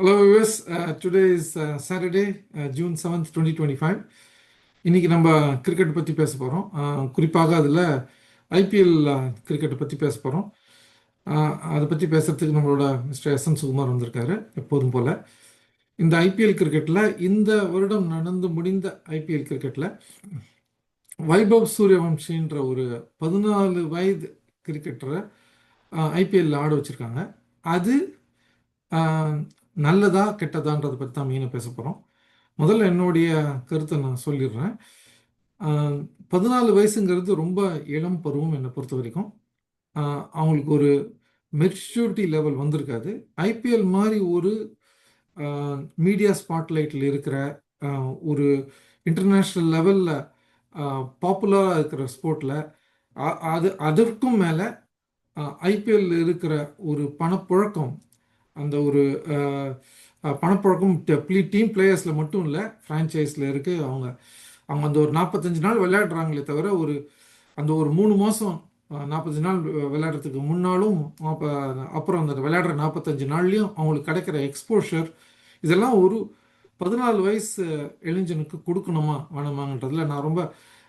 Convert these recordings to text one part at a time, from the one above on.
Hello US today is Saturday June seventh twenty twenty five இன்றைக்கி நம்ம cricket பற்றி பேச போகிறோம் குறிப்பாக அதில் ஐபிஎல் கிரிக்கெட்டை பற்றி பேச போகிறோம் அதை பற்றி பேசுகிறதுக்கு நம்மளோட மிஸ்டர் எஸ் என் சுகுமார் வந்திருக்காரு எப்போதும் போல். இந்த ஐபிஎல் கிரிக்கெட்டில் இந்த வருடம் நடந்து முடிந்த ஐபிஎல் கிரிக்கெட்டில் வைபவ் சூரியவம்சின்ற ஒரு பதினாலு வயது கிரிக்கெட்டரை ஐபிஎல்ல ஆட வச்சுருக்காங்க. அது நல்லதா கெட்டதான்றதை பற்றி தான் மெயினாக பேச போகிறோம் முதல்ல என்னுடைய கருத்தை நான் சொல்லிடுறேன். பதினாலு வயசுங்கிறது ரொம்ப இளம் பருவம் என்னை பொறுத்த வரைக்கும். அவங்களுக்கு ஒரு மெச்சூரிட்டி லெவல் வந்திருக்காது. ஐபிஎல் மாதிரி ஒரு மீடியா ஸ்பாட்லைட்டில் இருக்கிற ஒரு இன்டர்நேஷ்னல் லெவலில் பாப்புலராக இருக்கிற ஸ்போர்ட்டில் அது அதற்கும் மேலே ஐபிஎல் இருக்கிற ஒரு பணப்புழக்கம் அந்த ஒரு அஹ், பணப்புழக்கம் டீம் பிளேயர்ஸில் மட்டும் இல்லை ஃப்ரான்ச்சைஸில் இருக்குது அவங்க அவங்க அந்த ஒரு நாற்பத்தஞ்சு நாள் விளையாடுறாங்களே தவிர ஒரு அந்த ஒரு மூணு மாதம் நாற்பத்தஞ்சு நாள் விளையாடுறதுக்கு முன்னாலும் அப்போ அப்புறம் அந்த விளையாடுற நாற்பத்தஞ்சு நாள்லையும் அவங்களுக்கு கிடைக்கிற எக்ஸ்போஷர் இதெல்லாம் ஒரு பதினாலு வயசு இளைஞனுக்கு கொடுக்கணுமா வேணாமான்றதுல நான் ரொம்ப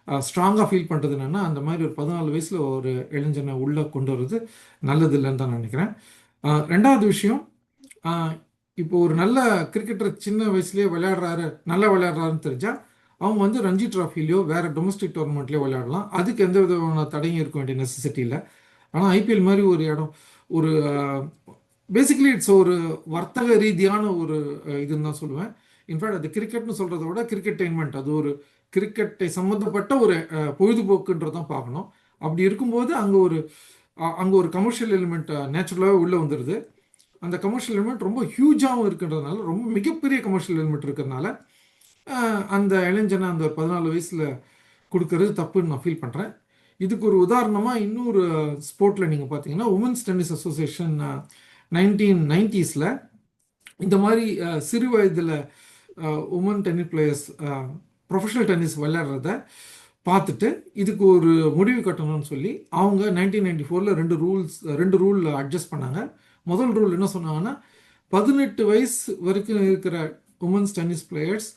ஸ்ட்ராங்காக ஃபீல் பண்ணுறது என்னென்னா அந்த மாதிரி ஒரு பதினாலு வயசில் ஒரு இளைஞனை உள்ளே கொண்டு வர்றது நல்லது இல்லைன்னு தான் நினைக்கிறேன். ரெண்டாவது விஷயம் இப்போ ஒரு நல்ல கிரிக்கெட்டர் சின்ன வயசுலேயே விளையாடுறாரு நல்லா விளையாடுறாருன்னு தெரிஞ்சா அவங்க வந்து ரஞ்சி ட்ராஃபிலையோ வேற டொமஸ்டிக் டோர்னமெண்ட்லயோ விளையாடலாம். அதுக்கு எந்த விதமான தடையும் இருக்க வேண்டிய நெசசிட்டி இல்லை. ஆனால் ஐபிஎல் மாதிரி ஒரு இடம் ஒரு பேசிக்கலி இட்ஸ் ஒரு வர்த்தக ரீதியான ஒரு இதுன்னு தான் சொல்லுவேன். இன்ஃபேக்ட் அது கிரிக்கெட்னு சொல்கிறத விட கிரிக்கெட்டைன்மெண்ட் அது ஒரு கிரிக்கெட்டை சம்மந்தப்பட்ட ஒரு பொழுதுபோக்குன்றதான் பார்க்கணும். அப்படி இருக்கும்போது அங்கே ஒரு அங்கே ஒரு கமர்ஷியல் எலிமெண்ட் நேச்சுரலாகவே உள்ளே வந்துடுது அந்த கமர்ஷியல் எலிமெண்ட் ரொம்ப ஹியூஜாகவும் இருக்கின்றதுனால ரொம்ப மிகப்பெரிய கமர்ஷியல் எலிமெண்ட் இருக்கிறதுனால அந்த இளைஞனை அந்த பதினாலு வயசில் கொடுக்கறது தப்புன்னு நான் ஃபீல் பண்ணுறேன் இதுக்கு ஒரு உதாரணமாக இன்னொரு ஸ்போர்ட்டில் நீங்கள் பார்த்தீங்கன்னா உமன்ஸ் டென்னிஸ் அசோசியேஷன் நைன்டீன் நைன்டிஸில் இந்த மாதிரி சிறு வயதில் woman tennis players professional tennis விளையாடுறத பார்த்துட்டு இதுக்கு ஒரு முடிவு கட்டணும்னு சொல்லி அவங்க நைன்டீன் நைன்டி ஃபோரில் ரெண்டு ரூல்ஸ் ரெண்டு ரூல் அட்ஜஸ்ட் பண்ணாங்க. முதல் ரூல் என்ன சொன்னாங்கன்னா பதினெட்டு வயசு வரைக்கும் இருக்கிற உமன்ஸ் டென்னிஸ் பிளேயர்ஸ்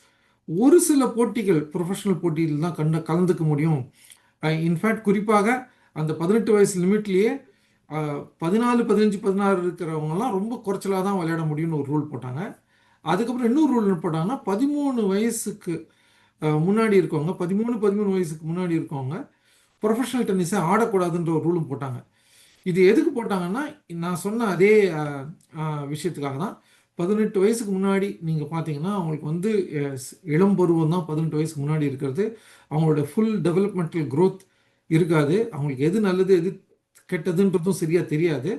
ஒரு சில போட்டிகள் ப்ரொஃபஷனல் போட்டியில் தான் கண்ட கலந்துக்க முடியும். இன்ஃபேக்ட் குறிப்பாக அந்த பதினெட்டு வயசு லிமிட்லேயே பதினாலு பதினஞ்சு பதினாறு இருக்கிறவங்கலாம் ரொம்ப குறைச்சலாக தான் விளையாட முடியும்னு ஒரு ரூல் போட்டாங்க. அதுக்கப்புறம் இன்னொரு ரூல் என்ன போட்டாங்கன்னா பதிமூணு வயசுக்கு முன்னாடி இருக்கவங்க பதிமூணு பதிமூணு வயசுக்கு முன்னாடி இருக்கவங்க ப்ரொஃபஷனல் டென்னிஸை ஆடக்கூடாதுன்ற ஒரு ரூலும் போட்டாங்க. இது எதுக்கு போட்டாங்கன்னா நான் சொன்ன அதே விஷயத்துக்காக தான். பதினெட்டு வயசுக்கு முன்னாடி நீங்கள் பார்த்தீங்கன்னா அவங்களுக்கு வந்து இளம் பருவம் தான் பதினெட்டு வயசுக்கு முன்னாடி இருக்கிறது. அவங்களோட ஃபுல் டெவலப்மெண்டல் க்ரோத் இருக்காது. அவங்களுக்கு எது நல்லது எது கெட்டதுன்றதும் சரியாக தெரியாது.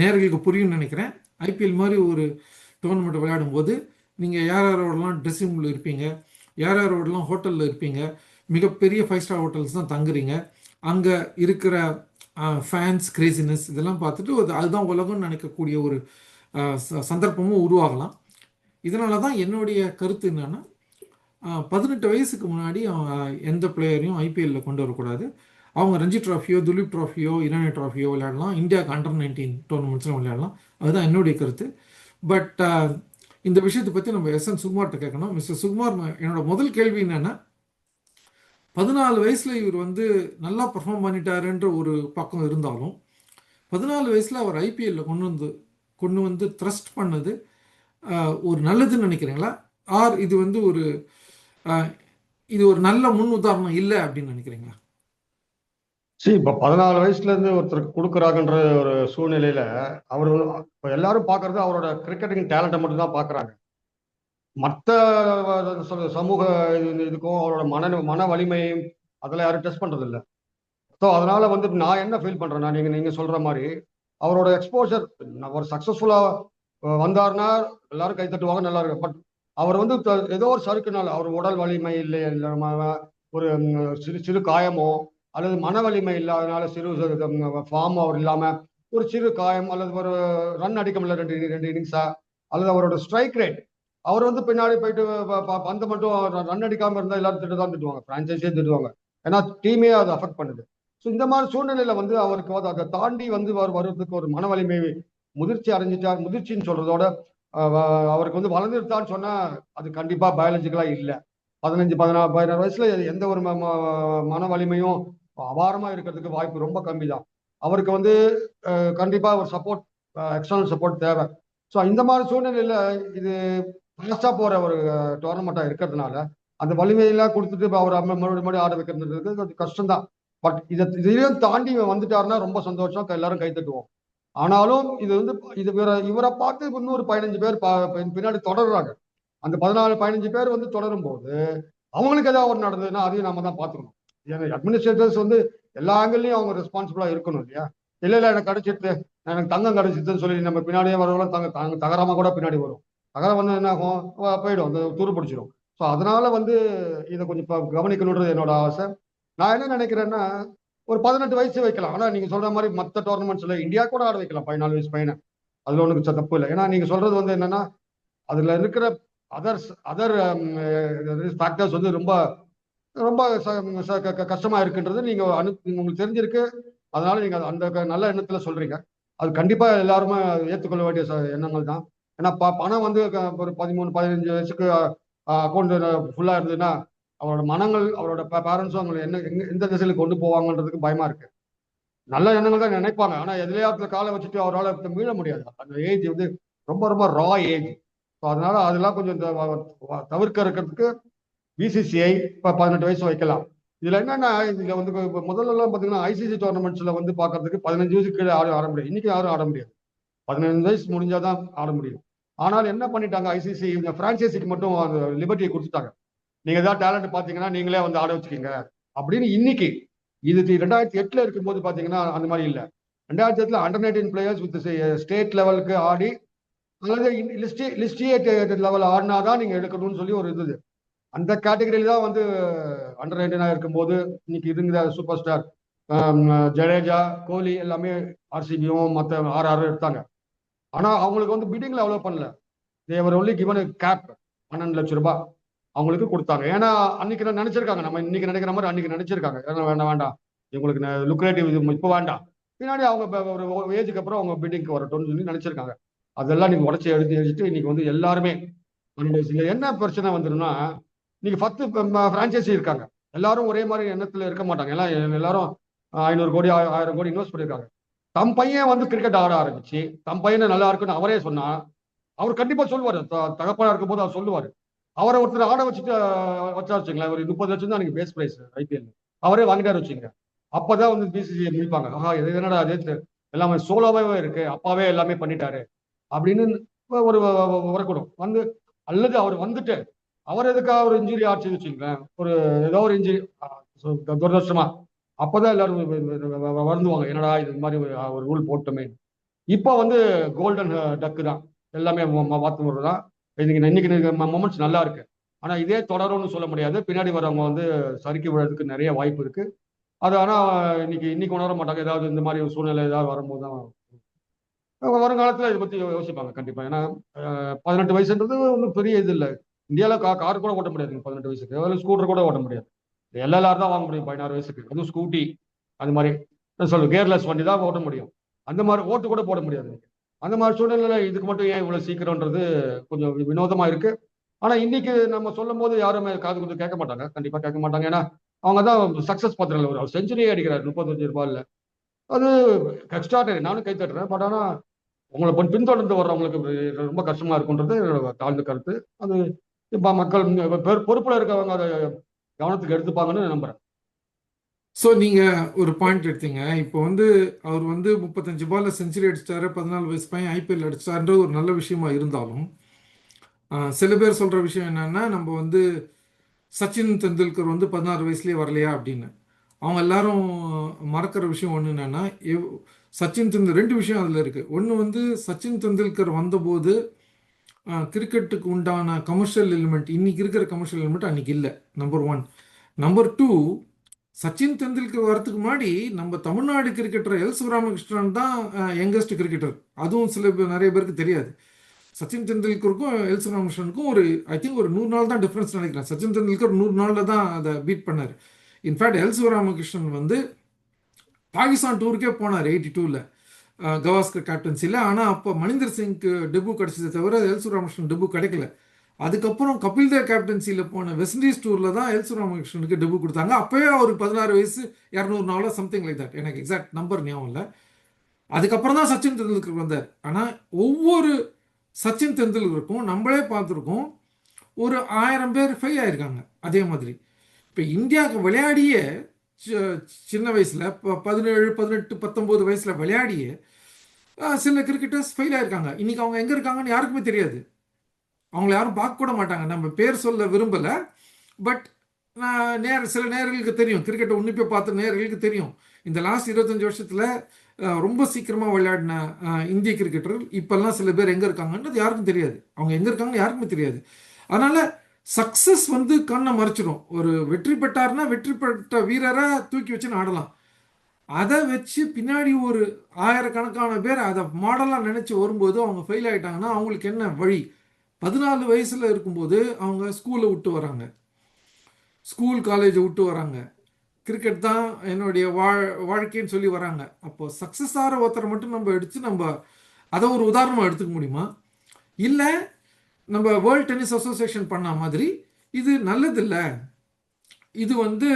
நேர்களுக்கு புரியும்னு நினைக்கிறேன். ஐபிஎல் மாதிரி ஒரு டோர்னமெண்ட் விளையாடும் போது நீங்கள் யார் யாரோடலாம் ட்ரெஸ்ஸிங் ரூமில் இருப்பீங்க? யார் யாரோடலாம் ஹோட்டலில் இருப்பீங்க? மிகப்பெரிய ஃபைவ் ஸ்டார் ஹோட்டல்ஸ் தான் தங்குறீங்க. அங்கே இருக்கிற ஃபேன்ஸ் கிரேசினஸ் இதெல்லாம் பார்த்துட்டு அது அதுதான் உலகம்னு நினைக்கக்கூடிய ஒரு ச- சந்தர்ப்பமும் உருவாகலாம். இதனால தான் என்னுடைய கருத்து என்னென்னா பதினெட்டு வயசுக்கு முன்னாடி எந்த பிளேயரையும் ஐபிஎல்ல கொண்டு வரக்கூடாது. அவங்க ரஞ்சி ட்ராஃபியோ துலீப் ட்ராஃபியோ இரானி ட்ராஃபியோ விளையாடலாம். இந்தியாவுக்கு அண்டர் நைன்டீன் டோர்னமெண்ட்ஸ்லாம் விளையாடலாம். அதுதான் என்னுடைய கருத்து. பட் இந்த விஷயத்தை பற்றி நம்ம எஸ் என் சுகுமார்கிட்ட கேட்கணும். மிஸ்டர் சுகுமார் என்னோட முதல் கேள்வி என்னென்னா பதினாலு வயசில் இவர் வந்து நல்லா பர்ஃபார்ம் பண்ணிட்டாருன்ற ஒரு பக்கம் இருந்தாலும் பதினாலு வயசில் அவர் ஐபிஎல்ல கொண்டு வந்து கொண்டு வந்து த்ரஸ்ட் பண்ணது ஒரு நல்லதுன்னு நினைக்கிறீங்களா? ஆர் இது வந்து ஒரு இது ஒரு நல்ல முன் உதாரணம் இல்லை அப்படின்னு நினைக்கிறீங்களா? சரி இப்போ பதினாலு வயசுலேருந்து ஒருத்தருக்கு கொடுக்குறாங்கன்ற ஒரு சூழ்நிலையில் அவர் இப்போ எல்லாரும் பார்க்குறது அவரோட கிரிக்கெட்டிங் டேலண்ட்டை மட்டும் தான் பார்க்குறாங்க. மற்ற சமூக இது- இதுக்கும் அவரோட மன மன வலிமையும் அதெல்லாம் யாரும் டெஸ்ட் பண்றது ஸோ அதனால வந்து நான் என்ன ஃபீல் பண்றேன்னா நீங்க நீங்க சொல்ற மாதிரி அவரோட எக்ஸ்போஷர் அவர் சக்சஸ்ஃபுல்லா வந்தாருன்னா எல்லாரும் கை தட்டுவாங்க நல்லா இருக்கு பட் அவர் வந்து ஏதோ ஒரு சறுக்குனால அவர் உடல் வலிமை இல்லை ஒரு சிறு சிறு காயமோ அல்லது மன வலிமை இல்லாதனால சிறு ஃபார்ம் அவர் இல்லாம ஒரு சிறு காயம் அல்லது ஒரு ரன் அடிக்க முடியல ரெண்டு ரெண்டு இன்னிங்ஸா அல்லது அவரோட ஸ்ட்ரைக் ரேட் அவர் வந்து பின்னாடி போயிட்டு பந்து மட்டும் ரன் அடிக்காம இருந்தா எல்லாரும் திட்டு தான் திட்டுவாங்க. பிரான்ச்சைஸே திட்டுவாங்க. ஏன்னா டீமே அதை அஃபெக்ட் பண்ணுது. ஸோ இந்த மாதிரி சூழ்நிலையில வந்து அவருக்கு வந்து அதை தாண்டி வந்து அவர் வர்றதுக்கு ஒரு மன வலிமை முதிர்ச்சி அடைஞ்சிட்டார். முதிர்ச்சின்னு சொல்றதோட அவருக்கு வந்து வளர்ந்துருத்தான்னு சொன்னா அது கண்டிப்பா பயாலஜிக்கலா இல்லை. பதினஞ்சு பதினாறு பதினாறு வயசுல எந்த ஒரு ம- ம- மன வலிமையும் அபாரமா இருக்கிறதுக்கு வாய்ப்பு ரொம்ப கம்மி தான் அவருக்கு வந்து கண்டிப்பா ஒரு சப்போர்ட் எக்ஸ்டர்னல் சப்போர்ட் தேவை. ஸோ இந்த மாதிரி சூழ்நிலையில இது ஃபாஸ்டா போற ஒரு டோர்னமெண்ட்டா இருக்கிறதுனால அந்த வலிமையெல்லாம் கொடுத்துட்டு அவர் மறுபடியும் மறுபடியும் ஆட வைக்கிறது கொஞ்சம் கஷ்டம்தான். பட் இதை இதையும் தாண்டி இவன் வந்துட்டாருன்னா ரொம்ப சந்தோஷம். எல்லாரும் கை தட்டுவோம். ஆனாலும் இது வந்து இது இவரை இவரை பார்த்து இன்னொரு பதினஞ்சு பேர் பா- பின்னாடி தொடர்றாங்க. அந்த பதினாலு பதினஞ்சு பேர் வந்து தொடரும் போது அவங்களுக்கு ஏதாவது ஒரு நடந்ததுன்னா அதையும் நம்ம தான் பார்த்துக்கணும். ஏன்னா அட்மினிஸ்ட்ரேட்டர்ஸ் வந்து எல்லா ஆங்கிள்லயும் அவங்க ரெஸ்பான்சிபிளா இருக்கணும் இல்லையா? இல்லை இல்லை எனக்கு கிடைச்சிட்டு எனக்கு தங்கம் கிடைச்சிதுன்னு சொல்லி நம்ம பின்னாடியே வரவங்களும் தங்க தங்க தகராம கூட பின்னாடி வரும் தகரம் வந்து என்ன ஆகும் போயிடும். அந்த துரு பிடிச்சிடும் ஸோ அதனால வந்து இதை கொஞ்சம் இப்போ கவனிக்கணுன்றது என்னோட ஆசை. நான் என்ன நினைக்கிறேன்னா ஒரு பதினெட்டு வயசு வைக்கலாம். ஆனால் நீங்கள் சொல்கிற மாதிரி மற்ற டோர்னமெண்ட்ஸில் இந்தியா கூட ஆட வைக்கலாம். பதினாலு வயசு பையனை. அதில் ஒன்றுக்கு தப்பு இல்லை. ஏன்னா நீங்கள் சொல்கிறது வந்து என்னன்னா அதில் இருக்கிற அதர்ஸ் அதர் ஃபேக்டர்ஸ் வந்து ரொம்ப ரொம்ப ச- ச- க- இருக்குன்றது நீங்கள் அனு உங்களுக்கு தெரிஞ்சிருக்கு. அதனால நீங்கள் அந்த க- நல்ல எண்ணத்தில் சொல்கிறீங்க அது கண்டிப்பாக எல்லாருமே ஏற்றுக்கொள்ள வேண்டிய ச- எண்ணங்கள் தான் ஏன்னா ப- பணம் வந்து ஒரு பதிமூணு பதினஞ்சு வயசுக்கு அக்கௌண்ட் ஃபுல்லா இருந்ததுன்னா அவரோட மனங்கள் அவரோட பேரண்ட்ஸும் அவங்களை என்ன எந்த திசையில கொண்டு போவாங்கன்றதுக்கு பயமா இருக்கு. நல்ல எண்ணங்கள் தான் நினைப்பாங்க. ஆனா எதிலையாத்துல காலை வச்சுட்டு அவரால் மீள முடியாது. அந்த ஏஜ் வந்து ரொம்ப ரொம்ப ரா ஏஜ் ஸோ அதனால அதெல்லாம் கொஞ்சம் இந்த தவிர்க்க இருக்கிறதுக்கு பிசிசிஐ இப்போ பதினெட்டு வயசு வைக்கலாம். இதுல என்னன்னா இதுல வந்து இப்ப முதல்ல எல்லாம் பாத்தீங்கன்னா ஐசிசி டோர்னமெண்ட்ஸ்ல வந்து பாக்குறதுக்கு பதினஞ்சு வயசு கீழே ஆட ஆட முடியாது. இன்னைக்கு யாரும் ஆட முடியாது. பதினஞ்சு வயசு முடிஞ்சாதான் ஆட முடியும். ஆனால் என்ன பண்ணிட்டாங்க ஐசிசி இந்த பிரான்சைசிக்கு மட்டும் அந்த லிபர்ட்டியை கொடுத்துட்டாங்க. நீங்க ஏதாவது டேலண்ட் பாத்தீங்கன்னா நீங்களே வந்து ஆட வச்சுக்கீங்க. அப்படின்னு இன்னைக்கு இது ரெண்டாயிரத்தி எட்டுல இருக்கும்போது பாத்தீங்கன்னா அந்த மாதிரி இல்லை. ரெண்டாயிரத்தி எட்டுல under nineteen players with state லெவலுக்கு ஆடி அல்லது லிஸ்டி லிஸ்டியேட் லெவல் ஆடினாதான் நீங்க எடுக்கணும்னு சொல்லி ஒரு இது அந்த கேட்டகரியில தான் வந்து அண்டர் நைன்டீனா இருக்கும்போது இன்னைக்கு இருந்த சூப்பர் ஸ்டார் ஜடேஜா கோலி எல்லாமே ஆர்சிபியும் மற்ற ஆர்ஆர் எடுத்தாங்க. ஆனா அவங்களுக்கு வந்து பிட்டிங்ல அவ்வளோ பண்ணல. தேவர் ஒன்லி கிவன் கேப் பன்னெண்டு லட்சம் ரூபாய் அவங்களுக்கு கொடுத்தாங்க. ஏன்னா அன்னைக்கு நான் நினைச்சிருக்காங்க. நம்ம இன்னைக்கு நினைக்கிற மாதிரி அன்னைக்கு நினைச்சிருக்காங்க. ஏன்னா வேண்டாம் வேண்டாம். இவங்களுக்கு லுக்ரேட்டிவ் இது இப்போ வேண்டாம். பின்னாடி அவங்க ஒரு ஏஜுக்கு அப்புறம் அவங்க பில்டிங்க்கு வரட்டும்னு சொல்லி நினைச்சிருக்காங்க. அதெல்லாம் நீங்க உடச்சி எடுத்து எழுதிட்டு இன்னைக்கு வந்து எல்லாருமே பன்னெண்டு என்ன பிரச்சனை வந்துருன்னா இன்னைக்கு பத்து பிரான்ச்சைசி இருக்காங்க. எல்லாரும் ஒரே மாதிரி எண்ணத்துல இருக்க மாட்டாங்க. எல்லாம் எல்லாரும் ஐநூறு கோடி ஆயிரம் கோடி இன்வெஸ்ட் பண்ணியிருக்காங்க தம் பையன் வந்து கிரிக்கெட் ஆட ஆரம்பிச்சு தம் பையனை நல்லா இருக்குன்னு அவரே சொன்னா அவர் கண்டிப்பா சொல்லுவாரு. த- இருக்கும் இருக்கும்போது அவர் சொல்லுவாரு. அவரை ஒருத்தர் ஆட வச்சுட்டு வச்சா வச்சுங்களேன் ஒரு முப்பது லட்சம் தான் எனக்கு பேஸ் பிரைஸ் ஐபிஎல் அவரே வாங்கிட்டாரு வச்சுங்க அப்பதான் வந்து பிசிசி முடிப்பாங்க ஆஹா இது என்னடா அது எல்லாமே சோலோவே இருக்கு. அப்பாவே எல்லாமே பண்ணிட்டாரு. அப்படின்னு ஒரு வரக்கூடும். வந்து அல்லது அவர் வந்துட்டு அவர் எதுக்காக ஒரு இன்ஜுரி ஆச்சு வச்சுங்களேன் ஒரு ஏதோ ஒரு இன்ஜுரி துரதிருஷ்டமா அப்போதான் எல்லாரும் வருந்துவாங்க. என்னடா இது மாதிரி ஒரு ரூல் போட்டோமே. இப்போ வந்து கோல்டன் டக்கு தான். எல்லாமே மாற்று முறை தான் இன்னைக்கு இன்னைக்கு மொமெண்ட்ஸ் நல்லா இருக்கு. ஆனா இதே தொடரும்னு சொல்ல முடியாது. பின்னாடி வரவங்க வந்து சறுக்கி விடுறதுக்கு நிறைய வாய்ப்பு இருக்கு. அது ஆனால் இன்னைக்கு இன்னைக்கு உணர மாட்டாங்க. ஏதாவது இந்த மாதிரி ஒரு சூழ்நிலை ஏதாவது வரும்போது தான் வருங்காலத்தில் இதை பத்தி யோசிப்பாங்க கண்டிப்பா. ஏன்னா பதினெட்டு வயசுன்றது ஒன்றும் பெரிய இது இல்லை. இந்தியாவில் கா கார் கூட ஓட்ட முடியாது பதினெட்டு வயசுக்கு. அதில் ஸ்கூட்டர் கூட ஓட்ட முடியாது. எல்எல்ஆர் தான் வாங்க முடியும் பதினாறு வயசுக்கு. அதுவும் ஸ்கூட்டி அது மாதிரி. சொல்லு கேர்லெஸ் வண்டி தான் ஓட்ட முடியும். அந்த மாதிரி ஓட்டு கூட போட முடியாது. அந்த மாதிரி சூழ்நிலை இதுக்கு மட்டும் ஏன் இவ்வளவு சீக்கிரம்ன்றது கொஞ்சம் வினோதமா இருக்கு. ஆனா இன்னைக்கு நம்ம சொல்லும் போது யாருமே காது கொடுத்து கேட்க மாட்டாங்க. கண்டிப்பா கேட்க மாட்டாங்க. ஏன்னா அவங்க தான் சக்சஸ் பத்திரம் ஒரு செஞ்சுரியே அடிக்கிறார். முப்பத்தஞ்சு ரூபாயில அது எக்ஸ்ட்ராடனரி நானும் கை தட்டுறேன். பட் ஆனா உங்களை பின் பின்தொடர்ந்து வர்றவங்களுக்கு ரொம்ப கஷ்டமா இருக்குன்றது என்னோட தாழ்ந்த கருத்து. அது இப்ப மக்கள் இங்க பொறுப்புல இருக்கவங்க அதை கவனத்துக்கு எடுத்துப்பாங்கன்னு நம்புறேன். ஸோ நீங்க ஒரு பாயிண்ட் எடுத்தீங்க. இப்போ வந்து அவர் வந்து முப்பத்தஞ்சு பால்ல செஞ்சுரி அடிச்சிட்டாரு பதினாலு வயசு பையன் ஐபிஎல் அடிச்சிட்டாருன்ற ஒரு நல்ல விஷயமா இருந்தாலும் சில பேர் சொல்ற விஷயம் என்னன்னா நம்ம வந்து சச்சின் தெண்டுல்கர் வந்து பதினாறு வயசுலயே வரலையா அப்படின்னு. அவங்க எல்லாரும் மறக்கிற விஷயம் ஒன்று என்னன்னா சச்சின் தெண்டுல் ரெண்டு விஷயம் அதில் இருக்கு. ஒன்று வந்து சச்சின் தெண்டுல்கர் வந்தபோது கிரிக்கெட்டுக்கு உண்டான கமர்ஷியல் எலிமெண்ட் இன்னைக்கு இருக்கிற கமர்ஷியல் எலிமெண்ட் அன்னைக்கு இல்லை. Number one number two Sachin Tendulkar வரத்துக்கு முன்னாடி நம்ம தமிழ்நாடு கிரிக்கெட்டர் எல் சிவராமகிருஷ்ணன் தான் யங்கஸ்ட் கிரிக்கெட்டர் அதுவும் சில பேர் நிறைய பேருக்கு தெரியாது. சச்சின் தெண்டுல்கருக்கும் எல் சிவராமகிருஷ்ணனுக்கும் ஒரு ஐ திங்க் ஒரு நூறு நாள் தான் டிஃப்ரென்ஸ் நினைக்கிறேன். சச்சின் தெண்டுல்கர் நூறு நாளில் தான் அதை பீட் பண்ணார். இன்ஃபேக்ட் எல் சிவராமகிருஷ்ணன் வந்து பாகிஸ்தான் டூருக்கே போனார் எயிட்டி டூவில் கவாஸ்கர் கேப்டன்சியில் ஆனால் அப்போ மணிந்தர் சிங்க்கு டெபு கிடச்சதை தவிர எல் சுராமகிருஷ்ணன் டெபு கிடைக்கல. அதுக்கப்புறம் கபில் தேவ் கேப்டன்சியில் போன வெஸ்ட் இண்டீஸ் டூரில் தான் எல் ராமகிருஷ்ணனுக்கு டெபு கொடுத்தாங்க. அப்போயே அவருக்கு பதினாறு வயசு இரநூறு நாளோ சம்திங் லைக் தட் எனக்கு எக்ஸாக்ட் நம்பர் ஞாபகம் இல்லை. அதுக்கப்புறம் தான் சச்சின் தெண்டுல்கர் வந்தார். ஆனால் ஒவ்வொரு சச்சின் தெண்டுல்கருக்கும் நம்மளே பார்த்துருக்கோம் ஒரு ஆயிரம் பேர் ஃபெயில் ஆயிருக்காங்க. அதே மாதிரி. இப்போ இந்தியாவுக்கு விளையாடிய சின்ன வயசில் பதினேழு பதினெட்டு பத்தொம்போது வயசில் விளையாடிய சில கிரிக்கெட்டர்ஸ் ஃபெயில் ஆயிருக்காங்க. இன்னைக்கு அவங்க எங்கே இருக்காங்கன்னு யாருக்குமே தெரியாது. அவங்கள யாரும் பார்க்க கூட மாட்டாங்க. நம்ம பேர் சொல்ல விரும்பலை. பட் நான் நேர சில நேர்களுக்கு தெரியும். கிரிக்கெட்டை உன்னிப்பே பார்த்த நேர்களுக்கு தெரியும். இந்த லாஸ்ட் இருபத்தஞ்சு வருஷத்தில் ரொம்ப சீக்கிரமாக விளையாடின இந்திய கிரிக்கெட்டர்கள் இப்போல்லாம் சில பேர் எங்கே இருக்காங்கன்றது யாருக்கும் தெரியாது. அவங்க எங்கே இருக்காங்கன்னு யாருக்குமே தெரியாது. அதனால் சக்ஸஸ் வந்து கண்ணை மறைச்சிடும் ஒரு வெற்றி பெற்றாருன்னா வெற்றி பெற்ற வீரரை தூக்கி வச்சுன்னு ஆடலாம். அதை வச்சு பின்னாடி ஒரு ஆயிரக்கணக்கான பேர் அதை மாடலாக நினச்சி வரும்போது அவங்க ஃபெயில் ஆகிட்டாங்கன்னா அவங்களுக்கு என்ன வழி? பதினாலு வயசில் இருக்கும்போது அவங்க ஸ்கூலை விட்டு வராங்க. ஸ்கூல் காலேஜை விட்டு வராங்க. கிரிக்கெட் தான் என்னுடைய வாழ் வாழ்க்கைன்னு சொல்லி வராங்க. அப்போ சக்ஸஸ் ஆகிற ஒருத்தரை மட்டும் நம்ம எடுத்து நம்ம அதை ஒரு உதாரணமாக எடுத்துக்க முடியுமா? இல்லை நம்ம வேர்ல்ட் டென்னிஸ் அசோசியேஷன் பண்ண மாதிரி இது நல்லதில்ல. இது வந்து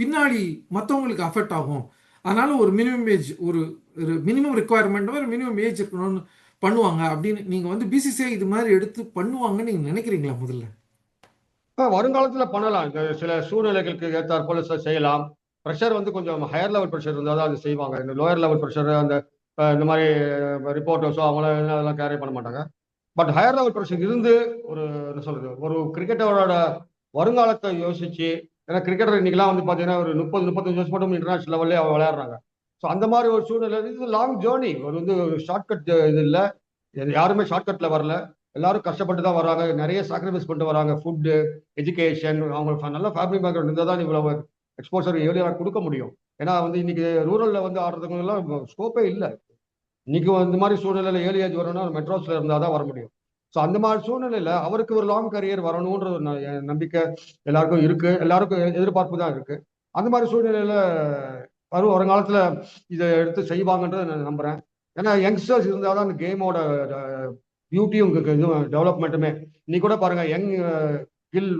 பின்னாடி மற்றவங்களுக்கு அஃபெக்ட் ஆகும். அதனால ஒரு மினிமம் ஏஜ் ஒரு ஒரு மினிமம் ரெக்குவயர்மெண்ட் ஒரு மினிமம் ஏஜ் இருக்கணும்னு பண்ணுவாங்க. அப்படின்னு நீங்கள் வந்து பிசிசிஐ இது மாதிரி எடுத்து பண்ணுவாங்கன்னு நீங்கள் நினைக்கிறீங்களா முதல்ல? வருங்காலத்தில் பண்ணலாம். சில சூழ்நிலைகளுக்கு ஏற்றாற் போல செய்யலாம். ப்ரெஷர் வந்து கொஞ்சம் ஹையர் லெவல் ப்ரெஷர் இருந்தால் தான் அது செய்வாங்க. இந்த லோயர் லெவல் ப்ரெஷர் அந்த இந்த மாதிரி ரிப்போர்ட்டர்ஸோ அவங்களாம் அதெல்லாம் கேரி பண்ண மாட்டாங்க. பட் ஹையர் லெவல் ப்ரெஷர் இருந்து ஒரு என்ன சொல்றது ஒரு கிரிக்கெட்டரோட வருங்காலத்தை யோசிச்சு ஏன்னா கிரிக்கெட்டர் இன்னைக்கெல்லாம் வந்து பார்த்தீங்கன்னா ஒரு முப்பது முப்பத்தஞ்சு வருஷம் மட்டும் இன்டர்நேஷனல் லெவல்லே அவங்க விளையாடுறாங்க. ஸோ அந்த மாதிரி ஒரு சூழ்நிலை இது லாங் ஜேர்னி ஒரு வந்து ஒரு ஷார்ட்கட் இது இல்லை. யாருமே ஷார்ட்கட்டில் வரல. எல்லாரும் கஷ்டப்பட்டு தான் வராங்க நிறைய சாக்ரிஃபைஸ் பண்ணிட்டு வராங்க ஃபுட்டு எஜுகேஷன் அவங்க நல்ல ஃபேமிலி பேக்ரவுண்ட் இருந்தால் தான் இவ்வளவு எக்ஸ்போசர் ஏர்லியாக கொடுக்க முடியும். ஏன்னா வந்து இன்னைக்கு ரூரலில் வந்து ஆடுறதுக்கெல்லாம் ஸ்கோப்பே இல்லை. இன்னைக்கு இந்த மாதிரி சூழ்நிலையில் ஏர்லி ஏஜ் வரணும்னா மெட்ரோஸில் இருந்தால் தான் வர முடியும். ஸோ அந்த மாதிரி சூழ்நிலையில் அவருக்கு ஒரு லாங் கரியர் வரணுன்ற ஒரு ந- நம்பிக்கை எல்லாருக்கும் இருக்கு. எல்லாருக்கும் எ- எதிர்பார்ப்பு தான் இருக்கு. அந்த மாதிரி சூழ்நிலையில வரும். வருங்காலத்தில் இதை எடுத்து செய்வாங்கன்றத நான் நம்புறேன். ஏன்னா யங்ஸ்டர்ஸ் இருந்தால் தான் அந்த கேமோட பியூட்டியும் இதுவும் டெவலப்மெண்ட்டுமே இன்னைக்கு கூட பாருங்க யங் கில்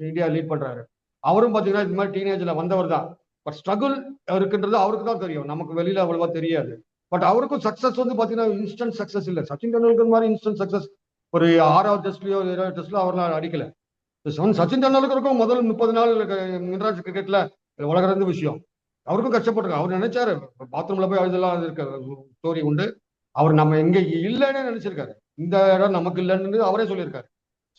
இந்தியா லீட் பண்றாரு. அவரும் பார்த்தீங்கன்னா இது மாதிரி டீனேஜ்ல வந்தவர் தான். பட் ஸ்ட்ரகிள் இருக்குன்றது அவருக்கு தான் தெரியும். நமக்கு வெளியில அவ்வளவா தெரியாது. பட் அவருக்கும் சக்சஸ் வந்து பாத்தீங்கன்னா இன்ஸ்டன்ட் சக்சஸ் இல்ல. சச்சின் டெண்டுல்கர் மாதிரி இன்ஸ்டன்ட் சக்சஸ் ஒரு ஆறாவது டெஸ்ட்லயோ ஏழாவது டெஸ்ட்லயோ அவர் அடிக்கல. சச்சின் சச்சின் டெண்டுல்கருக்கும் முதல் முப்பது நாள் இன்டர்நேஷனல் கிரிக்கெட்ல உலக விஷயம். அவருக்கும் கஷ்டப்பட்டிருக்காரு அவர் நினைச்சாரு பாத்ரூம்ல போய் அழுதெல்லாம் இருக்க ஸ்டோரி உண்டு. அவர் நம்ம எங்க இல்லைன்னு நினைச்சிருக்காரு. இந்த இடம் நமக்கு இல்லைன்னு அவரே சொல்லியிருக்காரு.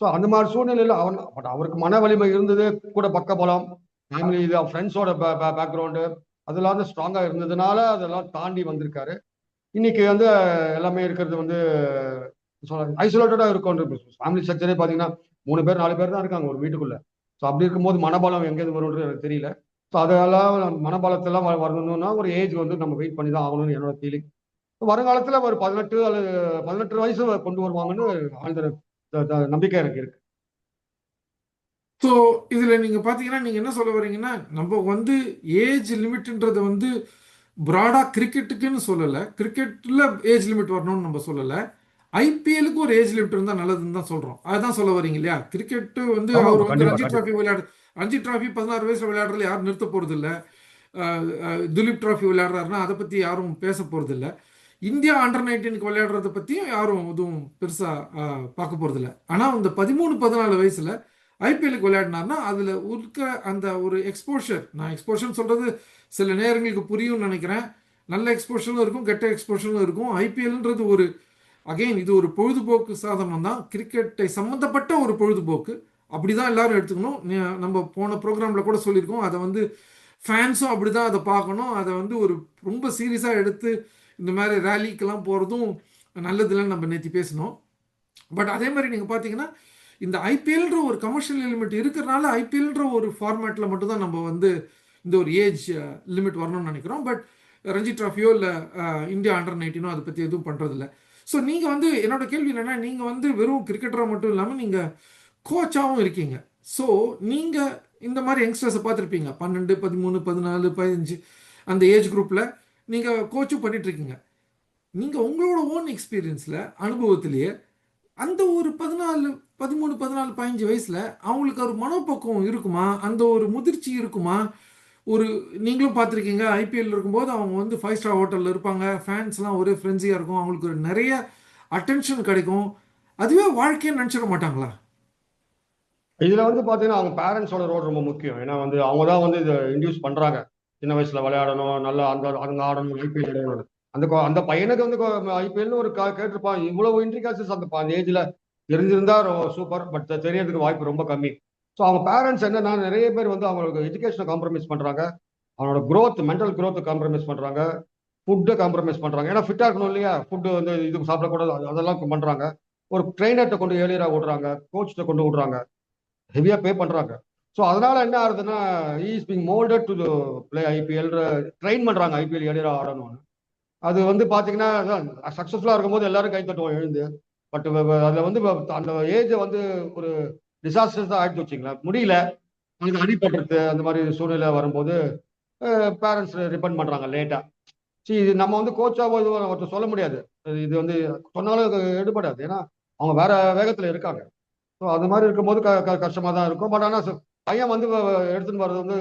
ஸோ அந்த மாதிரி சூழ்நிலையில் அவர் பட் அவருக்கு மன வலிமை இருந்தது. கூட பக்க பலம். ஃபேமிலி இது ஃப்ரெண்ட்ஸோட பேக்ரவுண்டு அதெல்லாம் வந்து ஸ்ட்ராங்காக இருந்ததுனால அதெல்லாம் தாண்டி வந்திருக்காரு. இன்னைக்கு வந்து எல்லாமே இருக்கிறது வந்து ஐசோலேட்டடா இருக்கும் ஃபேமிலி ஸ்ட்ரக்சரே பார்த்தீங்கன்னா மூணு பேர் நாலு பேர் தான் இருக்காங்க ஒரு வீட்டுக்குள்ள. ஸோ அப்படி இருக்கும்போது மனபாலம் எங்கேருந்து வரும்ன்றது எனக்கு தெரியல. ஸோ அதெல்லாம் மனபாலத்தெல்லாம் வ- வரணும்னா ஒரு ஏஜ் வந்து நம்ம வெயிட் பண்ணி தான் ஆகணும்னு என்னோட ஃபீலிங் வருங்காலத்தில் ஒரு பதினெட்டு அல்லது பதினெட்டு வயசு கொண்டு வருவாங்கன்னு ஆழ்ந்த நம்பிக்கை எனக்கு இருக்கு. ஸோ இதில் நீங்கள் பார்த்தீங்கன்னா நீங்கள் என்ன சொல்ல வரீங்கன்னா நம்ம வந்து ஏஜ் லிமிட்ன்றதை வந்து ப்ராடாக கிரிக்கெட்டுக்குன்னு சொல்லலை. கிரிக்கெட்டில் ஏஜ் லிமிட் வரணும்னு நம்ம சொல்லலை. ஐபிஎலுக்கு ஒரு ஏஜ் லிமிட் இருந்தால் நல்லதுன்னு தான் சொல்கிறோம் அதுதான் சொல்ல வரீங்க இல்லையா கிரிக்கெட்டு வந்து அவர் வந்து ரஞ்சி. டிராஃபி விளையாடு ரஞ்சி டிராஃபி பதினாறு வயசுல விளையாடுறதுல யாரும் நிறுத்த போகிறது இல்லை துலீப் டிராஃபி விளையாடுறாருன்னா அதை பற்றி யாரும் பேச போகிறது இல்லை இந்தியா அண்டர் நைன்டீனுக்கு விளையாடுறத பற்றியும் யாரும் எதுவும் பெருசாக பார்க்க போகிறது இல்லை ஆனால் இந்த பதிமூணு பதினாலு வயசில் ஐபிஎலுக்கு விளையாடினார்னா அதில் இருக்க அந்த ஒரு எக்ஸ்போஷர் நான் எக்ஸ்போஷர் சொல்கிறது சில நேரங்களுக்கு புரியும்னு நினைக்கிறேன். நல்ல எக்ஸ்போஷரும் இருக்கும் கெட்ட எக்ஸ்போஷரும் இருக்கும். ஐபிஎல்ன்றது ஒரு அகைன் இது ஒரு பொழுதுபோக்கு சாதனம் தான். கிரிக்கெட்டை சம்மந்தப்பட்ட ஒரு பொழுதுபோக்கு. அப்படி தான் எல்லாரும் எடுத்துக்கணும். நம்ம போன ப்ரோக்ராமில் கூட சொல்லியிருக்கோம். அதை வந்து ஃபேன்ஸும் அப்படி தான் அதை பார்க்கணும். அதை வந்து ஒரு ரொம்ப சீரியஸாக எடுத்து இந்த மாதிரி ரேலிக்கெல்லாம் போகிறதும் நல்லதில்லைன்னு நம்ம நேற்று பேசினோம். பட் அதே மாதிரி நீங்கள் பார்த்தீங்கன்னா இந்த ஐபிஎல்ன்ற ஒரு கமர்ஷியல் எலிமெண்ட் இருக்கிறனால ஐபிஎல்ன்ற ஒரு ஃபார்மேட்டில் மட்டும்தான் நம்ம வந்து இந்த ஒரு ஏஜ் லிமிட் வரணும்னு நினைக்கிறோம். பட் ரஞ்சி ட்ராஃபியோ இல்லை இந்தியா அண்டர் நைன்டீனோ அதை பற்றி எதுவும் பண்ணுறதில்ல ஸோ நீங்கள் வந்து என்னோட கேள்வி என்னென்னா நீங்கள் வந்து வெறும் கிரிக்கெட்டராக மட்டும் இல்லாமல் நீங்கள் கோச்சாகவும் இருக்கீங்க. ஸோ நீங்கள் இந்த மாதிரி யங்ஸ்டர்ஸை பார்த்துருப்பீங்க. பன்னெண்டு பதிமூணு பதினாலு பதினஞ்சு அந்த ஏஜ் குரூப்பில் நீங்கள் கோச்சும் பண்ணிகிட்ருக்கீங்க நீங்கள் உங்களோட ஓன் எக்ஸ்பீரியன்ஸில் அனுபவத்திலேயே அந்த ஒரு பதினாலு பதிமூணு பதினாலு பதினஞ்சு வயசில் அவங்களுக்கு ஒரு மனப்பக்குவம் இருக்குமா? அந்த ஒரு முதிர்ச்சி இருக்குமா? ஒரு நீங்களும் பார்த்துருக்கீங்க ஐபிஎல் இருக்கும்போது அவங்க வந்து ஃபைவ் ஸ்டார் ஹோட்டலில் இருப்பாங்க. ஃபேன்ஸ்லாம் ஒரே ஃப்ரெண்ட்ஸியாக இருக்கும். அவங்களுக்கு ஒரு நிறைய அட்டென்ஷன் கிடைக்கும். அதுவே வாழ்க்கையை நினச்சிட மாட்டாங்களா? இதில் வந்து பார்த்தீங்கன்னா அவங்க பேரண்ட்ஸோட ரோல் ரொம்ப முக்கியம். ஏன்னா வந்து அவங்க தான் வந்து இதை இன்டியூஸ் பண்ணுறாங்க சின்ன வயசில் விளையாடணும் நல்லா அந்த அங்கே ஆடணும் ஐபிஎல் விளையாடணும். அந்த அந்த பையனுக்கு வந்து ஐபிஎல்னு ஒரு கா- கேட்டிருப்பான். இவ்வளவு இன்ட்ரிகாசஸ் அந்த அந்த ஏஜில் இருந்திருந்தா சூப்பர் பட் தெரியறதுக்கு வாய்ப்பு ரொம்ப கம்மி. ஸோ அவங்க பேரண்ட்ஸ் என்னன்னா நிறைய பேர் வந்து அவங்களுக்கு எஜுகேஷனை காம்ப்ரமைஸ் பண்ணுறாங்க அவனோட க்ரோத் மென்டல் க்ரோத் காம்ப்ரமைஸ் பண்ணுறாங்க ஃபுட்டை காம்ப்ரமைஸ் பண்ணுறாங்க ஏன்னா ஃபிட்டாக இருக்கணும் இல்லையா? ஃபுட்டு வந்து இது சாப்பிடக்கூடாது அதெல்லாம் பண்ணுறாங்க ஒரு ட்ரெயினர்கிட்ட கொண்டு ஏழியராக விடுறாங்க கோச்கிட்ட கொண்டு விடுறாங்க ஹெவியாக பே பண்ணுறாங்க ஸோ அதனால என்ன ஆகுதுன்னா is being moulded to play IPL train பண்ணுறாங்க ஐபிஎல் ஏழியரா ஆடணும்னு. அது வந்து பாத்தீங்கன்னா சக்ஸஸ்ஃபுல்லாக இருக்கும்போது எல்லாரும் கை தட்டுவோம் எழுந்து. பட் அதில் வந்து அந்த ஏஜை வந்து ஒரு டிசாஸ்டர்ஸ் தான் ஆயிடுச்சு வச்சுங்களேன் முடியல. அதுக்கு அடிபட்டுறது அந்த மாதிரி சூழ்நிலை வரும்போது பேரண்ட்ஸ் ரிப்பன் பண்ணுறாங்க லேட்டாக சரி இது நம்ம வந்து கோச்சா ஒருத்தர் சொல்ல முடியாது. இது- வந்து சொன்னாலும் எடுபடாது. ஏன்னா அவங்க வேற வேகத்தில் இருக்காங்க. ஸோ அது மாதிரி இருக்கும்போது க க கஷ்டமாக தான் இருக்கும். பட் ஆனால் பையன் வந்து எடுத்துன்னு வர்றது வந்து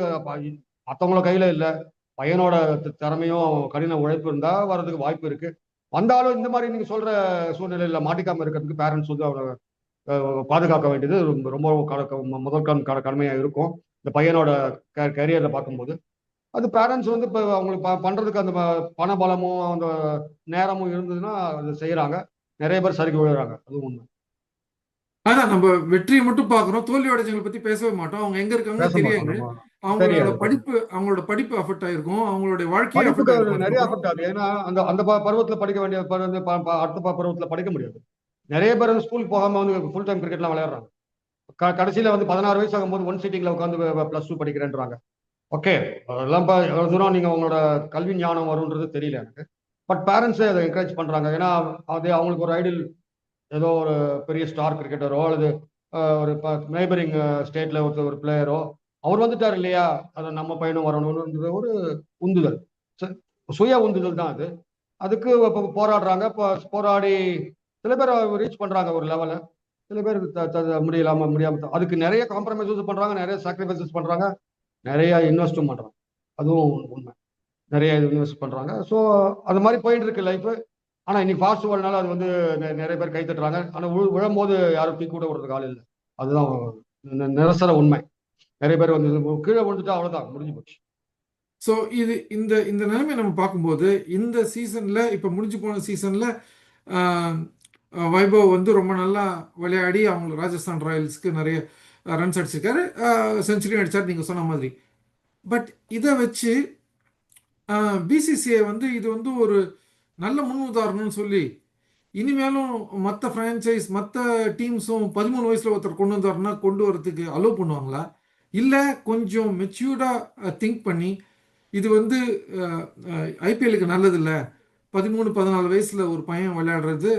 மற்றவங்கள கையில் இல்லை. பையனோட திறமையும் கடின உழைப்பு இருந்தால் வர்றதுக்கு வாய்ப்பு இருக்குது வந்தாலும் இந்த மாதிரி நீங்கள் சொல்கிற சூழ்நிலையில் மாட்டிக்காமல் இருக்கிறதுக்கு பேரண்ட்ஸ் வந்து அவரை பாதுகாக்க வேண்டியது ரொம்ப ரொம்ப கட- க- மு- முதல் கண் கட- கடமையா இருக்கும். இந்த பையனோட கரியரை பார்க்கும்போது. அது பேரண்ட்ஸ் வந்து இப்போ அவங்களுக்கு ப- பண்றதுக்கு அந்த பண பலமும் அந்த நேரமும் இருந்ததுன்னா அது செய்யறாங்க. நிறைய பேர் சரிக்கு விழுறாங்க. அதுவும் உண்மை. அதான் நம்ம வெற்றியை மட்டும் பார்க்குறோம். தோல்வி அடைஞ்சவங்களை பத்தி பேசவே மாட்டோம். அவங்க எங்க இருக்காங்க தெரியாது. அவங்களோட. படிப்பு அவங்களோட படிப்பு அஃபெக்ட் ஆயிருக்கும். அது ஆயிருக்கும். நிறைய அஃபெக்ட் ஆகுது. ஏன்னா அந்த அந்த பருவத்துல படிக்க வேண்டிய அடுத்த பருவத்துல படிக்க முடியாது. நிறைய பேர் வந்து ஸ்கூலுக்கு போகாம வந்து ஃபுல் டைம் கிரிக்கெட்லாம் விளையாடுறாங்க. க- கடைசியில் வந்து பதினாறு வயசு ஆகும்போது ஒன் சீட்டிங்ல உட்காந்து ப்ளஸ் டூ படிக்கிறேன்றாங்க. ஓகே அதெல்லாம் இப்போ எவ்வளோ தூரம் நீங்கள் உங்களோட கல்வி ஞானம் வரும்ன்றது தெரியல எனக்கு. பட் பேரண்ட்ஸே அதை என்கரேஜ் பண்ணுறாங்க ஏன்னா அது அவங்களுக்கு ஒரு ஐடியல் ஏதோ ஒரு பெரிய ஸ்டார் கிரிக்கெட்டரோ அல்லது ஒரு ஒரு நெய்பரிங் ஸ்டேட்டில் ஒருத்தர் ஒரு பிளேயரோ அவர் வந்துட்டார் இல்லையா? அதை நம்ம பையனும் வரணும்ன்றது ஒரு உந்துதல். சுய உந்துதல் தான் அது. அதுக்கு இப்போ போராடுறாங்க. இப்போ போராடி சில பேர் ரீச் பண்றாங்க ஒரு லெவல சில பேர் த- முடியலாம முடியாம அதுக்கு நிறைய காம்ப்ரமைசஸ் பண்றாங்க நிறைய சாக்ரிஃபைசஸ் பண்றாங்க. நிறைய இன்வெஸ்டும் பண்றாங்க. அதுவும் உண்மை. நிறைய இன்வெஸ்ட் பண்றாங்க. ஸோ அது மாதிரி போயிட்டு இருக்கு லைஃப் ஆனா இன்னைக்கு ஃபாஸ்ட் வேர்ல்டுனால அது வந்து நெ- நிறைய பேர் கை தட்டுறாங்க. ஆனா விழும் போது யாரும் தூக்கி கூட விடுறதுக்கு ஆள் இல்லை. அதுதான் நிரசர உண்மை. நிறைய பேர் வந்து கீழே விழுந்துட்டா அவ்வளவுதான். முடிஞ்சு போச்சு. ஸோ இது இந்த இந்த நிலைமை நம்ம பார்க்கும்போது இந்த சீசன்ல இப்போ முடிஞ்சு போன சீசன்ல வைபவ் வந்து ரொம்ப நல்லா விளையாடி அவங்க ராஜஸ்தான் ராயல்ஸ்க்கு நிறைய ரன்ஸ் அடிச்சிருக்காரு. செஞ்சுரி அடித்தார் நீங்கள் சொன்ன மாதிரி. பட் இதை வச்சு பிசிசிஐ வந்து இது வந்து ஒரு நல்ல முன் உதாரணம்னு சொல்லி இனிமேலும் மற்ற ஃப்ரான்ச்சைஸ் மற்ற டீம்ஸும் பதிமூணு வயசில் ஒருத்தர் கொண்டு வந்தாருன்னா கொண்டு வரதுக்கு அலோவ் பண்ணுவாங்களா? இல்லை கொஞ்சம் மெச்சூர்டாக திங்க் பண்ணி இது வந்து ஐபிஎலுக்கு நல்லதில்லை பதிமூணு பதினாலு வயசில் ஒரு பையன் விளையாடுறது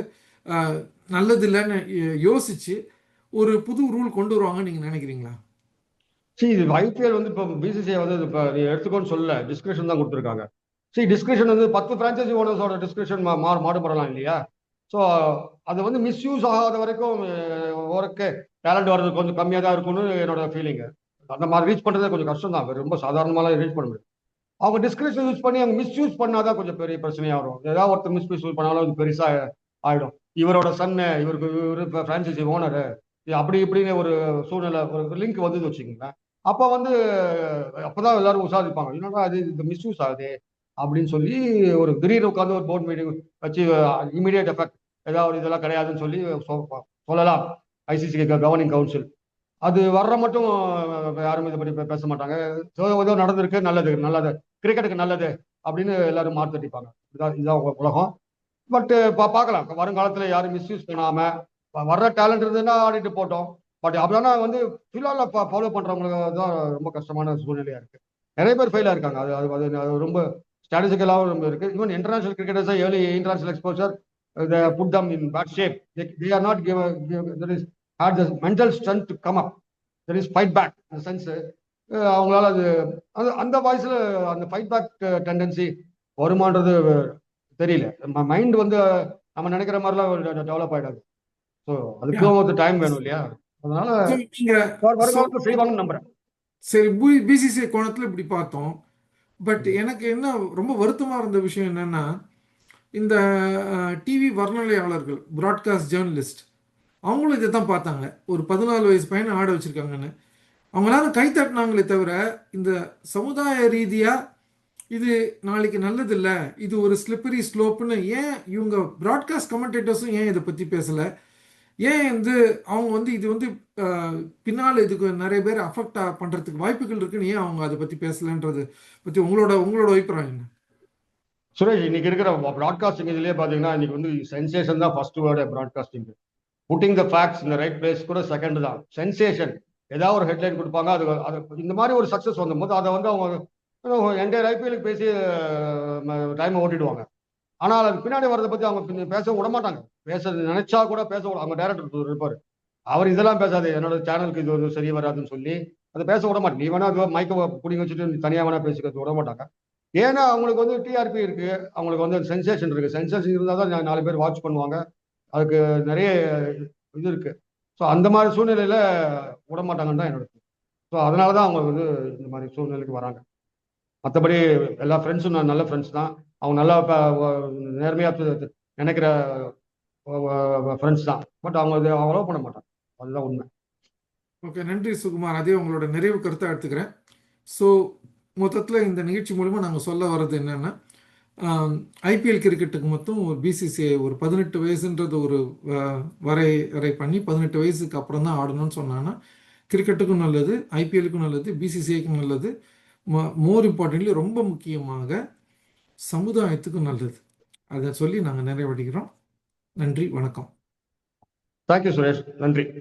நல்லது நல்லதில்லைன்னு யோசிச்சு ஒரு புது ரூல் கொண்டு வருவாங்கன்னு நீங்க நினைக்கிறீங்களா? சரி இது ஐபிஎல் வந்து இப்போ பிசிசிஐ வந்து இப்போ நீ எடுத்துக்கோன்னு சொல்லல. டிஸ்கிரிப்ஷன் தான் கொடுத்துருக்காங்க. சரி டிஸ்கிரிப்ஷன் வந்து பத்து ஃப்ரான்ச்சைசி ஓனர்ஸோட டிஸ்கிரிப்ஷன் மா மாடுபடலாம் இல்லையா? ஸோ அது வந்து மிஸ்யூஸ் ஆகாத வரைக்கும் ஓரக்கு டேலண்ட் வர்றது கொஞ்சம் கம்மியாக தான் இருக்கும்னு என்னோட ஃபீலிங்கு அந்த மாதிரி ரீச் பண்ணுறதே கொஞ்சம் கஷ்டம் தான். ரொம்ப சாதாரணமாலாம் ரீச் பண்ண முடியும் அவங்க டிஸ்கிரிப்ஷன் யூஸ் பண்ணி அவங்க மிஸ்யூஸ் பண்ணாதான் கொஞ்சம் பெரிய பிரச்சனையாக வரும். ஏதாவது ஒருத்தர் மிஸ்யூஸ் பண்ணாலும் அது பெருசாக ஆயிடும். இவரோட சன்னு இவருக்கு இவரு பிரான்சைசி ஓனரு அப்படி இப்படின்னு ஒரு சூழ்நிலை ஒரு லிங்க் வந்து வச்சுக்கோங்களேன். அப்போ வந்து அப்போதான் எல்லாரும் விசாரிப்பாங்க. என்னடா அது இது மிஸ்யூஸ் ஆகுது அப்படின்னு சொல்லி ஒரு திடீர்னு உட்காந்து ஒரு போர்ட் மீட்டிங் வச்சு இமீடியட் எஃபெக்ட் ஏதாவது ஒரு இதெல்லாம் கிடையாதுன்னு சொல்லி சொ- சொல்லலாம். ஐசிசி கவர்னிங் கவுன்சில் அது வர்ற மட்டும் யாரும் இதை பற்றி பேச மாட்டாங்க. ஏதோ நடந்திருக்கு நல்லது நல்லது. கிரிக்கெட்டுக்கு நல்லது அப்படின்னு எல்லாரும் மார்க் இதுதான் இதான் இதுதான் உலகம். உலகம் பட் பார்க்கலாம். வருங்காலத்தில் யாரும் மிஸ்யூஸ் பண்ணாம வர்ற டேலண்ட் இருந்ததுன்னா ஆடிட்டு போட்டோம். பட் அப்படின்னா வந்து ஃபிலால ஃபாலோ பண்றவங்களுக்கு தான் ரொம்ப கஷ்டமான சூழ்நிலையா இருக்கு. நிறைய பேர் ஃபெயிலாக இருக்காங்க. அது அது அது ரொம்ப ஸ்ட்ராட்டஜிக்கலாகவும் ரொம்ப இருக்கு. Even international cricketers early international exposure the put them in bad shape they are not give that is had the mental strength to come up that is fight back இந்த சென்ஸ் அவங்களால அது அந்த அந்த அந்த ஃபைட் பேக் டெண்டன்சி வருமானது தெரியல. Mind வந்து நம்ம நினைக்கிற மாதிரிலாம் டெவலப் ஆயிடாது. ஸோ அதுக்கும் ஒரு டைம் வேணும் இல்லையா? அதனால நீங்க செய்வாங்கன்னு நம்புறேன். சரி பிசிசிஐ கோணத்துல இப்படி பார்த்தோம். பட் எனக்கு என்ன ரொம்ப வருத்தமா இருந்த விஷயம் என்னன்னா இந்த டிவி வர்ணனையாளர்கள் பிராட்காஸ்ட் ஜேர்னலிஸ்ட் அவங்களும் இதை தான் பார்த்தாங்க. ஒரு பதினாலு வயசு பையனை ஆட வச்சிருக்காங்கன்னு. அவங்க எல்லாரும் கை தட்டினாங்களே தவிர இந்த சமுதாய ரீதியா இது நாளைக்கு நல்லதில்லை. இது ஒரு ஸ்லிப்பரி ஸ்லோப்புன்னு ஏன் இவங்க ப்ராட்காஸ்ட் கமெண்டேட்டர்ஸும் ஏன் இதை பற்றி பேசலை? ஏன் வந்து அவங்க வந்து இது வந்து பின்னால் இதுக்கு நிறைய பேர் அஃபெக்ட் பண்ணுறதுக்கு வாய்ப்புகள் இருக்குன்னு ஏன் அவங்க அதை பற்றி பேசலைன்றது பற்றி உங்களோட உங்களோட அபிப்பிராயம் என்ன? சுரேஷ் இன்னைக்கு இருக்கிற ப்ராட்காஸ்டிங் இதுலேயே பார்த்தீங்கன்னா இன்னைக்கு வந்து சென்சேஷன் தான் first word broadcasting putting the facts இந்த ரைட் பிளேஸ் கூட செகண்ட் தான். சென்சேஷன் ஏதாவது ஒரு ஹெட்லைன் கொடுப்பாங்க அது இந்த மாதிரி ஒரு சக்சஸ் வந்தபோது அதை வந்து அவங்க என்டையர் ஐபிஎலுக்கு பேசி டைம் ஓட்டிடுவாங்க. ஆனால் அதுக்கு பின்னாடி வரதை பத்தி அவங்க பேச விட மாட்டாங்க. பேச நினைச்சா கூட பேச விட அவங்க டேரக்டர் இருப்பாரு. அவர் இதெல்லாம் பேசாது என்னோட சேனலுக்கு இது வந்து சரி வராதுன்னு சொல்லி அதை பேச விட மாட்டேன் நீ வேணா மைக்க பிடிங்க வச்சுட்டு நீ தனியா வேணா பேசிக்கிறது விட மாட்டாங்க. ஏன்னா அவங்களுக்கு வந்து டிஆர்பி இருக்கு. அவங்களுக்கு வந்து சென்சேஷன் இருக்கு. சென்சேஷன் இருந்தால் தான் நாலு பேர் வாட்ச் பண்ணுவாங்க. அதுக்கு நிறைய இது இருக்கு. ஸோ அந்த மாதிரி சூழ்நிலையில விட மாட்டாங்கன்னு தான் என்னோட ஸோ அதனால தான் அவங்க வந்து இந்த மாதிரி சூழ்நிலைக்கு வராங்க. மற்றபடி எல்லா ஃப்ரெண்ட்ஸும் நல்ல ஃப்ரெண்ட்ஸ் தான். அவங்க நல்லா நேர்மையாக நினைக்கிற ஃப்ரெண்ட்ஸ் தான். பட் அவங்க அதை அவ்வளோ பண்ண மாட்டாங்க. அதுதான் உண்மை. ஓகே நன்றி சுகுமார். அதே உங்களோட நிறைவு கருத்தை எடுத்துக்கிறேன். ஸோ மொத்தத்தில் இந்த நிகழ்ச்சி மூலிமா நாங்கள் சொல்ல வர்றது என்னென்னா ஐபிஎல் கிரிக்கெட்டுக்கு மொத்தம் ஒரு பிசிசிஐ ஒரு பதினெட்டு வயசுன்றது ஒரு வரை வரையறை பண்ணி பதினெட்டு வயசுக்கு அப்புறம் தான் ஆடணும்னு சொன்னாங்கன்னா கிரிக்கெட்டுக்கும் நல்லது ஐபிஎலுக்கும் நல்லது பிசிசிஐக்கும் நல்லது. மோர் இம்பார்ட்டன்ட்லி ரொம்ப முக்கியமாக சமுதாயத்துக்கும் நல்லது. அதை சொல்லி நாங்கள் நிறைவடைகிறோம். நன்றி வணக்கம். தேங்க்யூ சுரேஷ் நன்றி.